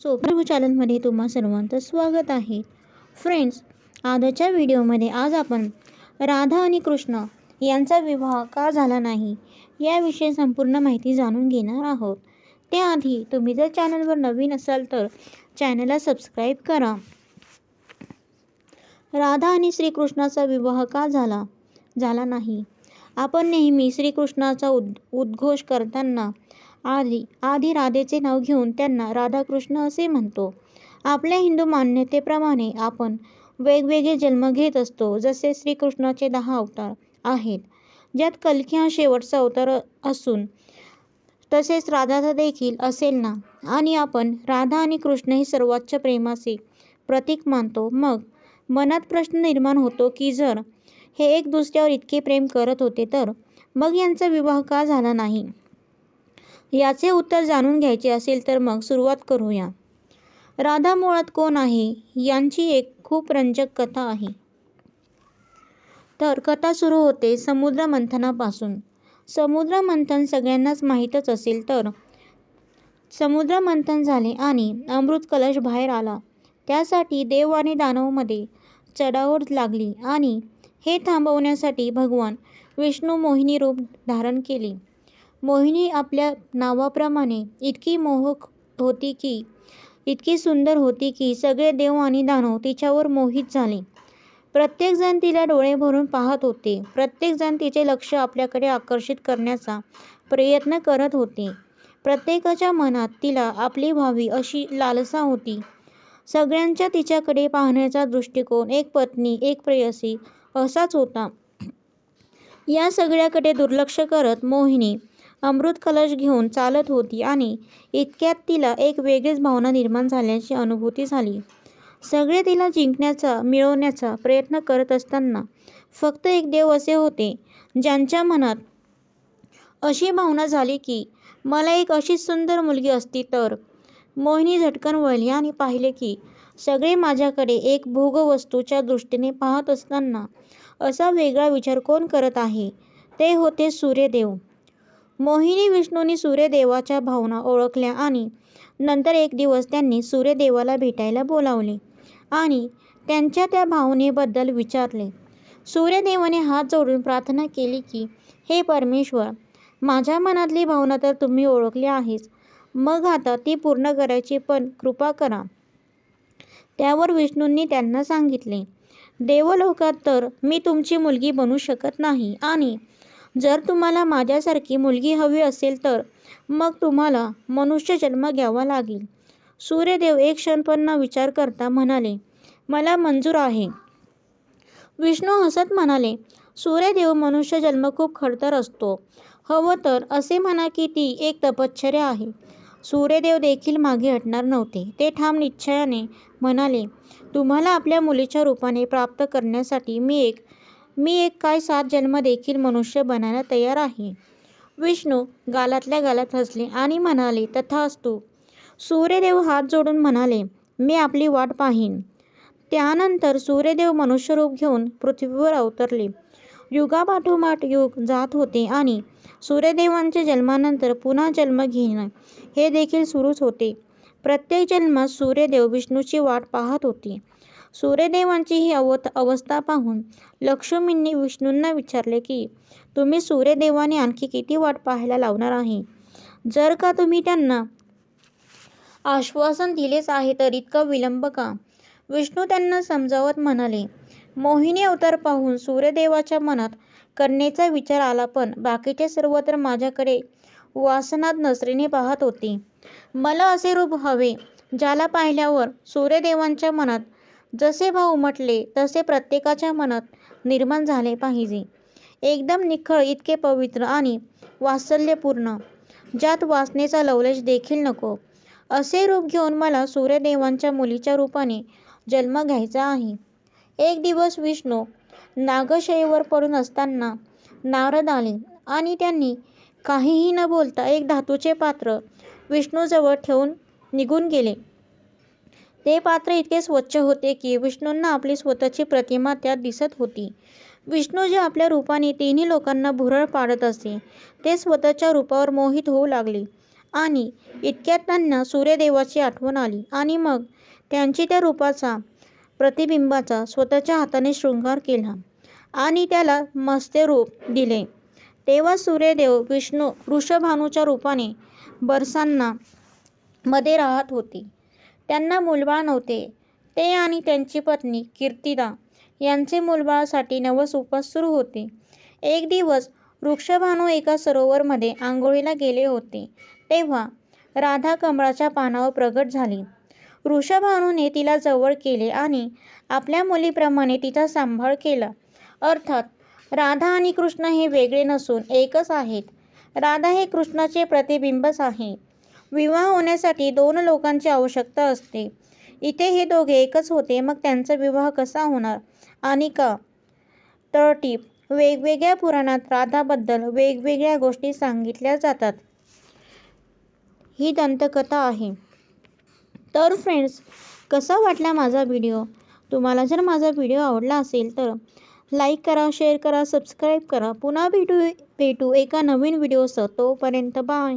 सोप्रभू चॅनलमध्ये तुम्हा सर्वांचं स्वागत आहे. फ्रेंड्स आजच्या व्हिडिओमध्ये आज आपण राधा आणि कृष्ण यांचा विवाह का झाला नाही याविषयी संपूर्ण माहिती जाणून घेणार आहोत. त्याआधी तुम्ही जर चॅनलवर नवीन असाल तर चॅनलला सबस्क्राईब करा. राधा आणि श्रीकृष्णाचा विवाह का झाला झाला नाही? आपण नेहमी श्रीकृष्णाचा उद उद्घोष करताना आधी आधी राधेचे नाव घेऊन त्यांना राधाकृष्ण असे म्हणतो. आपल्या हिंदू मान्यतेप्रमाणे आपण वेगवेगळे जन्म घेत असतो जसे श्रीकृष्णाचे दहा अवतार आहेत. ज्यात कल्की हा शेवटचा अवतार असून तसेच राधाचा देखील असेल ना? आणि आपण राधा आणि कृष्ण हे सर्वोच्च प्रेमाचे प्रतीक मानतो. मग मनात प्रश्न निर्माण होतो की जर हे एक दुसऱ्यावर इतके प्रेम करत होते तर? मग यांचा विवाह का झाला नाही? याचे उत्तर जाणून घ्यायचे असेल तर मग सुरुवात करूया. राधा मुळात कोण आहे? यांची एक खूप रंजक कथा आहे. तर कथा सुरू होते समुद्र मंथनापासून. समुद्र मंथन सगळ्यांनाच माहीतच असेल तर. समुद्र मंथन झाले आणि अमृत कलश बाहेर आला. त्यासाठी देव आणि दानवमध्ये चढाओढ लागली आणि हे थांबवण्यासाठी भगवान विष्णू मोहिनी रूप धारण केले. मोहिनी आपल्या नावाप्रमाणे इतकी मोहक होती की इतकी सुंदर होती की सगळे देव आणि दानव तिच्यावर मोहित झाले. प्रत्येकजण तिला डोळे भरून पाहत होते. प्रत्येकजण तिचे लक्ष आपल्याकडे आकर्षित करण्याचा प्रयत्न करत होते. प्रत्येकाच्या मनात तिला आपली व्हावी अशी लालसा होती. सगळ्यांचा तिच्याकडे पाहण्याचा दृष्टिकोन एक पत्नी एक प्रेयसी असाच होता. या सगळ्याकडे दुर्लक्ष करत मोहिनी अमृत कलश घेऊन चालत होती आणि इतक्यात तिला एक वेगळीच भावना निर्माण झाल्याची अनुभूती झाली. सगळे तिला जिंकण्याचा मिळवण्याचा प्रयत्न करत असताना फक्त एक देव असे होते ज्यांच्या मनात अशी भावना झाली की मला एक अशीच सुंदर मुलगी असती तर. मोहिनी झटकन वळली आणि पाहिले की सगळे माझ्याकडे एक भोगवस्तूच्या दृष्टीने पाहत असताना असा वेगळा विचार कोण करत आहे? ते होते सूर्यदेव. मोहिनी विष्णूंनी सूर्यदेवाच्या भावना ओळखल्या आणि नंतर एक दिवस त्यांनी सूर्यदेवाला भेटायला बोलावले आणि त्यांच्या त्या भावनेबद्दल विचारले. सूर्यदेवाने हात जोडून प्रार्थना केली की हे परमेश्वर माझ्या मनातली भावना तर तुम्ही ओळखली आहेच मग आता ती पूर्ण करायची पण कृपा करा. त्यावर विष्णूंनी त्यांना सांगितले देवलोकात तर मी तुमची मुलगी बनू शकत नाही आणि जर तुम्हाला माझ्यासारखी मुलगी हवी असेल तर मग तुम्हाला मनुष्य जन्म घ्यावा लागेल. सूर्यदेव एक क्षण पण न विचार करता म्हणाले मला मंजूर आहे. विष्णू हसत म्हणाले सूर्यदेव मनुष्य जन्म खूप खडतर असतो. हवं तर असे म्हणा की ती एक तपश्चर्या आहे. सूर्यदेव देखील मागे हटणार नव्हते. ते ठाम निश्चयाने म्हणाले तुम्हाला आपल्या मुलीच्या रूपाने प्राप्त करण्यासाठी मी एक मी एक काय सात जन्म देखील मनुष्य बनायला तयार आहे. विष्णू गालातल्या गालात हसले आणि म्हणाले तथास्तु सूर्यदेव हात जोडून म्हणाले मी आपली वाट पाहीन त्यानंतर सूर्यदेव मनुष्यरूप घेऊन पृथ्वीवर अवतरले. युगापाठोपाठ युग जात होते आणि सूर्यदेवांच्या जन्मानंतर पुन्हा जन्म घेणं हे देखील सुरूच होते. प्रत्येक जन्मात सूर्यदेव विष्णूची वाट पाहत होते. सूर्यदेवांची ही अवत अवस्था पाहून लक्ष्मींनी विष्णूंना विचारले की तुम्ही सूर्यदेवाने आणखी किती वाट पाहायला लावणार आहे? जर का तुम्ही त्यांना आश्वासन दिलेच आहे तर इतका विलंब का? विष्णू त्यांना समजावत म्हणाले मोहिनी अवतार पाहून सूर्यदेवाच्या मनात कन्येचा विचार आला पण बाकीचे सर्व तर माझ्याकडे वासनात नजरेने पाहत होते. मला असे रूप हवे ज्याला पाहिल्यावर सूर्यदेवांच्या मनात जसे भाऊ म्हटले तसे प्रत्येकाच्या मनात निर्माण झाले पाहिजे. एकदम निखळ इतके पवित्र आणि वात्सल्यपूर्ण ज्यात वासनेचा लवलेश देखील नको. असे रूप घेऊन मला सूर्यदेवांच्या मुलीच्या रूपाने जन्म घ्यायचा आहे. एक दिवस विष्णू नागशयीवर पडून असताना नारद आले आणि त्यांनी काहीही न बोलता एक धातूचे पात्र विष्णूजवळ ठेवून निघून गेले. ते पात्र इतके स्वच्छ होते की विष्णूंना आपली स्वतःची प्रतिमा त्यात दिसत होती विष्णू जे आपल्या रूपाने तिन्ही लोकांना भुरळ पाडत असे ते स्वतःच्या रूपावर मोहित होऊ लागले आणि इतक्यात त्यांना सूर्यदेवाची आठवण आली आणि मग त्यांची त्या रूपाचा प्रतिबिंबाचा स्वतःच्या हाताने शृंगार केला आणि त्याला मस्ते रूप दिले. तेव्हा सूर्यदेव विष्णू वृषभानूच्या रूपाने बरसाना मध्ये राहत होते. त्यांना मूलबाळ नव्हते. ते आणि त्यांची पत्नी कीर्तिदा यांचे मूलबाळासाठी नवस उपवास सुरू होते. एक दिवस वृषभानू एका सरोवरामध्ये आंघोळीला गेले होते तेव्हा राधा कमळाच्या पानावर प्रकट झाली. वृषभानूने तिला जवळ केले आणि आपल्या मुलीप्रमाणे तिचा सांभाळ केला. अर्थात राधा आणि कृष्ण हे वेगळे नसून एकच आहेत. राधा हे कृष्णाचे प्रतिबिंबच आहे. विवाह होण्यासाठी दोन लोकांची आवश्यकता असते. इथे हे दोघे एकच होते मग त्यांचा विवाह कसा होणार आणि का? तळटीप: वेगवेगळ्या पुराणात राधाबद्दल वेगवेगळ्या गोष्टी सांगितल्या जातात. ही दंतकथा आहे. तर फ्रेंड्स, कसा वाटला माझा व्हिडिओ? तुम्हाला जर माझा व्हिडिओ आवडला असेल तर लाईक करा, शेअर करा, सबस्क्राईब करा. पुन्हा भेटू एका नवीन व्हिडिओसह. तोपर्यंत बाय.